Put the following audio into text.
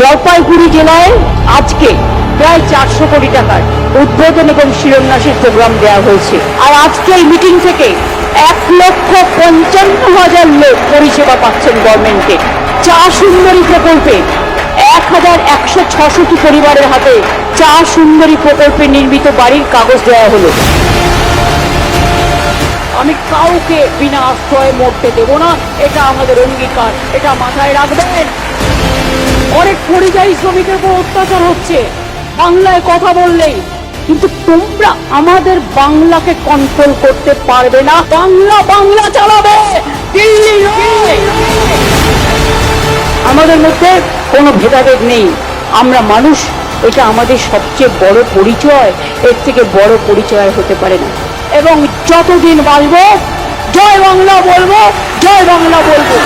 জলপাইগুড়ি জেলায় আজকে প্রায় চারশো কোটি টাকার উদ্বোধন এবং শিলান্যাসের প্রোগ্রাম দেওয়া হয়েছে। আর আজকে এই মিটিং থেকে এক লক্ষ পঞ্চান্ন হাজার লোক পরিষেবা পাচ্ছেন গভর্নমেন্টকে চা সুন্দরী প্রকল্পে এক হাজার একশো ছশোটি পরিবারের হাতে চা সুন্দরী প্রকল্পে নির্মিত বাড়ির কাগজ দেওয়া হলো। আমি কাউকে বিনা আশ্রয়ে মরতে দেব না। এটা আমাদের অঙ্গীকার। এটা মাথায় রাখবেন। পরিযায়ী শ্রমিকের উপর অত্যাচার হচ্ছে। বাংলায় কথা বললেই। কিন্তু তোমরা আমাদের বাংলাকে কন্ট্রোল করতে পারবে না। বাংলা বাংলা চালাবে। দিল্লি আমাদের মধ্যে কোনো ভেদাভেদ নেই। আমরা মানুষ, এটা আমাদের সবচেয়ে বড় পরিচয়। এর থেকে বড় পরিচয় হতে পারে না। এবং যতদিন বাঁচবো, জয় বাংলা বলব, জয় বাংলা বলব।